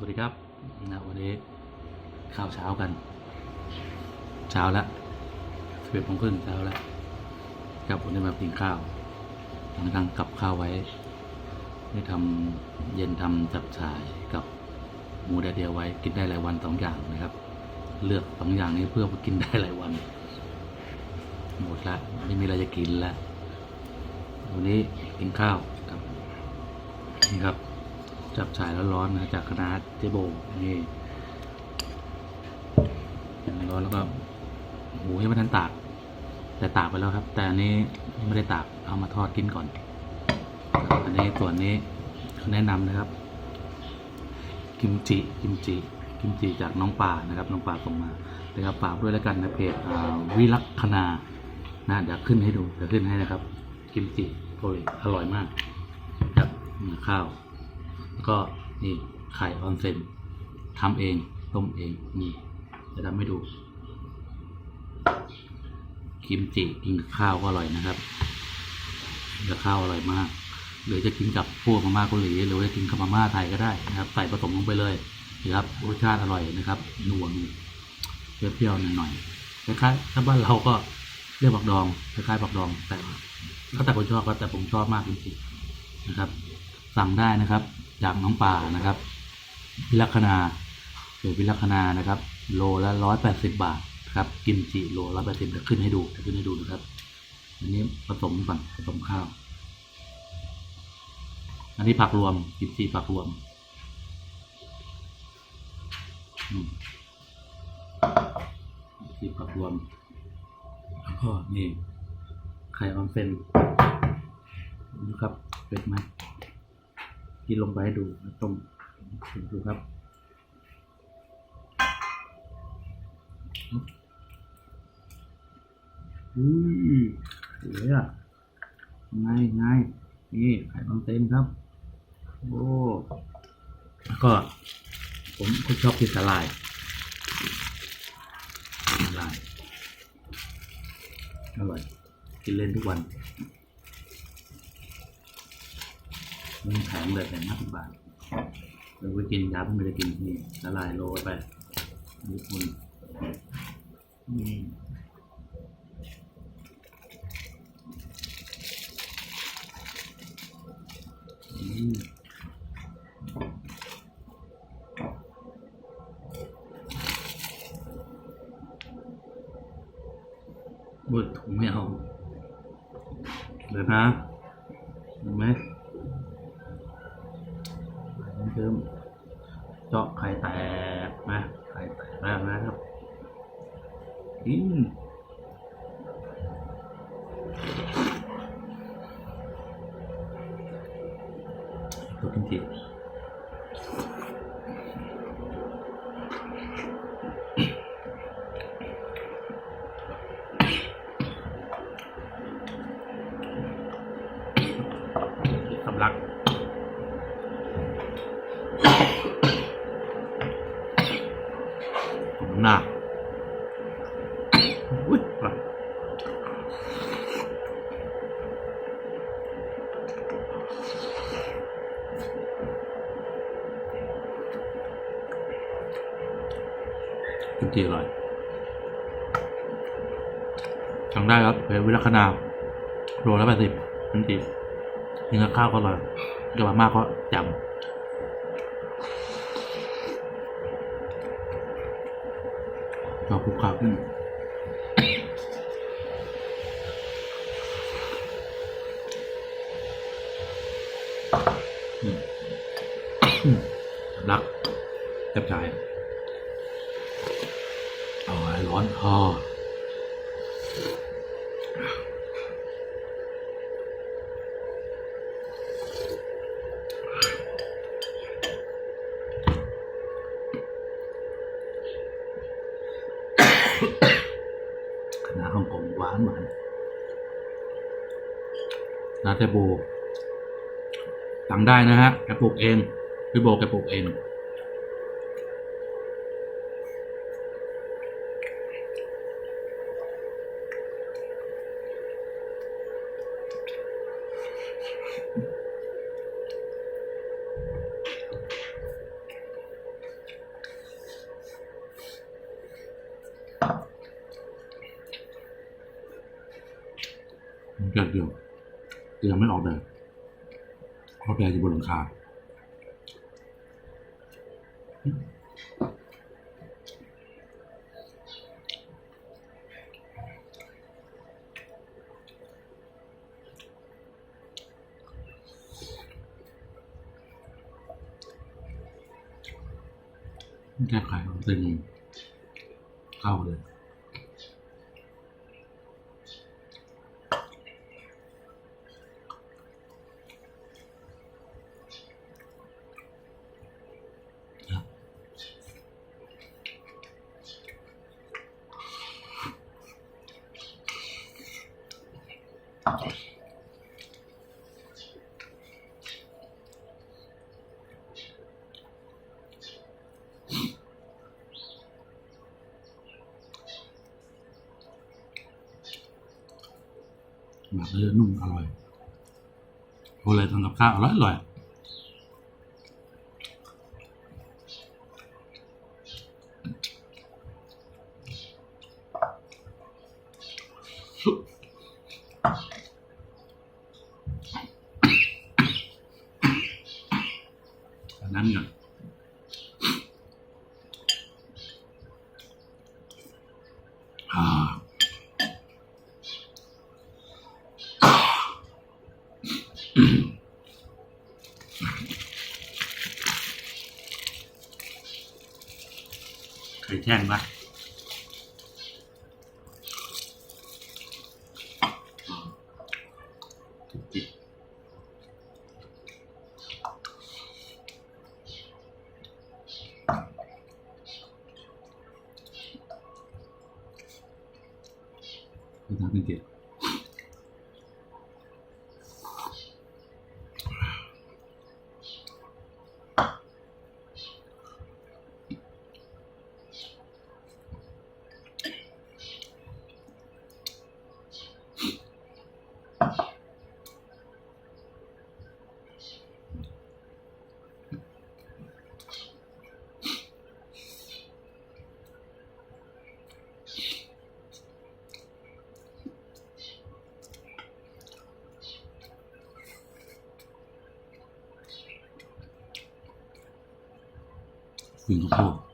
วัสดีครับนะวันนี้ข้าวเช้ากัน เช้าละสิบเอ็ดโมงครึ่งเช้าละครับวันนี้มากินข้าวทำการกับข้าวไว้ได้ทำเย็นทำจับฉายกับหมูแดดเดียวไว้กินได้หลายวันสองอย่างนะครับ เลือกสองอย่างนี้เพื่อกินได้หลายวัน หมดละไม่มีอะไรจะกินละวันนี้กินข้าวครับนี่ครับ จับฉายร้อนๆนะจากคณะเจโบนี่ร้อนแล้วก็หูยังไม่ทันตาก แต่ตากไปแล้วครับ แต่อันนี้ไม่ได้ตากเอามาทอดกินก่อน อันนี้ส่วนนี้แนะนำนะครับ กิมจิกิมจิกิมจิจากน้องป่านะครับน้องป่าส่งมานะครับฝากด้วยแล้วกันนะเพจวิลักษณานะเดี๋ยวขึ้นให้ดูเดี๋ยวขึ้นให้นะครับ กิมจิโอ้ยอร่อยมากครับข้าว ก็นี่ไข่ออนเซ็นทำเองต้มเองนี่จะทำให้ดูกิมจิกินกับข้าวก็อร่อยนะครับกับข้าวอร่อยมาก หรือจะกินกับพวกมาม่าเกาหลีหรือจะกินกับมาม่าไทยก็ได้นะครับใส่ผสมลงไปเลยนะครับรสชาติอร่อยนะครับนัวนี่เปรี้ยวๆหน่อยๆคล้ายๆถ้าบ้านเราก็เรียกบักดองคล้ายๆบักดอง แต่ก็แต่คนชอบก็แต่ผมชอบมากจริงๆนะครับ สั่งได้นะครับ จากน้องป่านะครับพิลักษณาหรือพิลักษณานะครับ โลละร้อยแปดสิบบาทครับกิมจิโลละแปดสิบจะขึ้นให้ดูจะขึ้นให้ดูนะครับ อันนี้ผสมก่อนผสมข้าว อันนี้ผักรวมกิมจิผักรวมอืมกิมจิผักรวมแล้วก็นี่ไข่ออนเซนนะครับเป็ดไหม กินลงไปให้ดูนะต้มดูครับอุ้ยสวยอะง่ายง่ายนี่ไข่บางเต็มครับ โอ้แล้วก็ ผมก็ชอบกินสาลายสาลายอร่อยกินเล่นทุกวัน มันแพงเลยแต่ห้าสิบบาทเราไปกินยาเพิ่งไม่ได้กินนี่ละลายโลไปญี่ปุ่นนี่อืมบุดถุงไม่เอาเดี๋ยวนะเห็นไหม เริ่มเจาะไข่แตกนะไข่แตกแล้วนะครับอืมตัวกิมจิสำลัก นักอุ้ยปลากิมจิอร่อยสั่งได้ครับเวิลักษณาโลละแปดสิบกิมจิกินกับข้าวก็อร่อยกับมาม่าก็จำ เราภูเขาขึ้นรักจับจ่ายเอาร้อนพอคณะฮ่องกงหวานหวาน นาเทโบสั่งได้นะฮะแกปลูกเองพี่โบแกปลูกเอง ยังไม่ออกแบบเพราะแบบอยู่บนหลังคาแก้ไขมันตึงเข้าเลย หมักเยอะนุ่มอร่อยโอเลยทำกับข้าวอร่อยอร่อยอันนั้นก่อนอ่า ไข่แช่งป 存货